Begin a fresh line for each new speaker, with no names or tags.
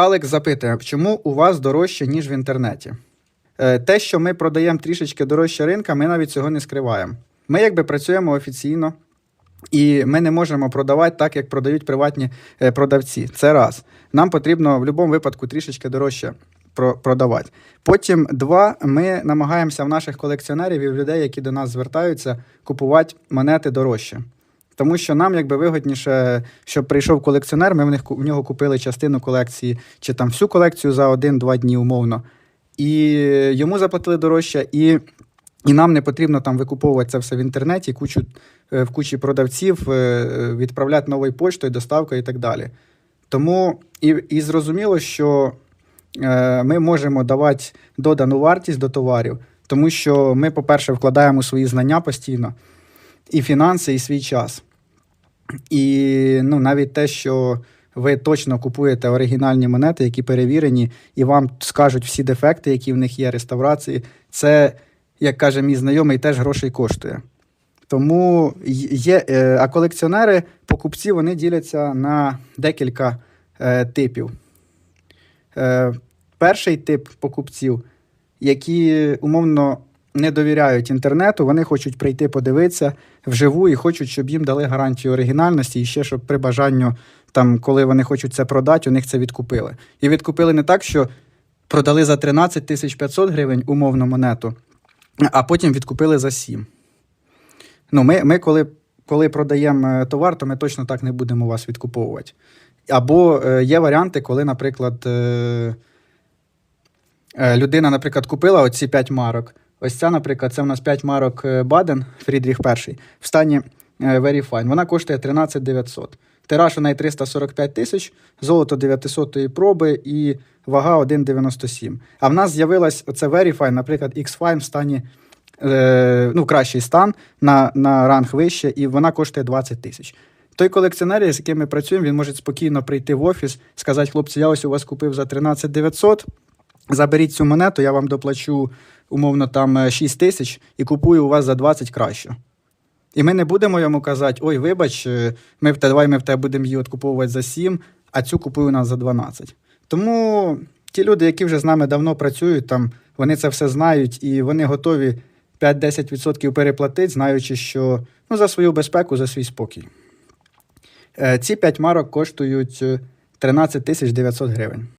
Алекс запитує, чому у вас дорожче, ніж в інтернеті? Е, Те, що ми продаємо трішечки дорожче ринка, ми навіть цього не скриваємо. Ми якби працюємо офіційно, і ми не можемо продавати так, як продають приватні е, продавці. Це раз. Нам потрібно в будь-якому випадку трішечки дорожче продавати. Потім, два, ми намагаємося в наших колекціонерів і в людей, які до нас звертаються, купувати монети дорожче. Тому що нам якби вигодніше, щоб прийшов колекціонер, ми в них в нього купили частину колекції, чи там всю колекцію за один-два дні умовно. І йому заплатили дорожче, і, і нам не потрібно там викуповувати це все в інтернеті, кучу, е, в кучі продавців, е, відправляти новою поштою, доставкою і так далі. Тому і, і зрозуміло, що е, ми можемо давати додану вартість до товарів, тому що ми, по-перше, вкладаємо свої знання постійно, і фінанси, і свій час. І ну, навіть те, що ви точно купуєте оригінальні монети, які перевірені, і вам скажуть всі дефекти, які в них є, реставрації, це, як каже мій знайомий, теж грошей коштує. Тому є, е, а колекціонери, покупці, вони діляться на декілька е, типів. Е, перший тип покупців, які умовно не довіряють інтернету, вони хочуть прийти подивитися вживу і хочуть, щоб їм дали гарантію оригінальності, і ще щоб при бажанню, там, коли вони хочуть це продати, у них це відкупили. І відкупили не так, що продали за 13 тисяч 500 гривень умовну монету, а потім відкупили за 7. Ну, ми, ми коли, коли продаємо е, товар, то ми точно так не будемо вас відкуповувати. Або е, є варіанти, коли, наприклад, е, людина, наприклад, купила оці 5 марок. Ось ця, наприклад, це в нас 5 марок е, Баден, Фрідріх І, в стані е, Very Fine. Вона коштує 13 900. Тираж у неї 345 тисяч, золото 900-ї проби і вага 1,97. А в нас з'явилась оце Very Fine, наприклад, X-Fine в стані е, ну, кращий стан на, на ранг вище, і вона коштує 20 тисяч. Той колекціонер, з яким ми працюємо, він може спокійно прийти в офіс, сказати, хлопці, я ось у вас купив за 13 900, заберіть цю монету, я вам доплачу умовно там е, 6 тисяч і купую у вас за 20 краще. І ми не будемо йому казати, ой, вибач, е, ми в те, давай ми в тебе будемо її откуповувати за 7, а цю купую у нас за 12. Тому ті люди, які вже з нами давно працюють, там, вони це все знають і вони готові 5-10% переплатити, знаючи, що ну, за свою безпеку, за свій спокій. Е, Ці 5 марок коштують е, 13 тисяч 900 гривень.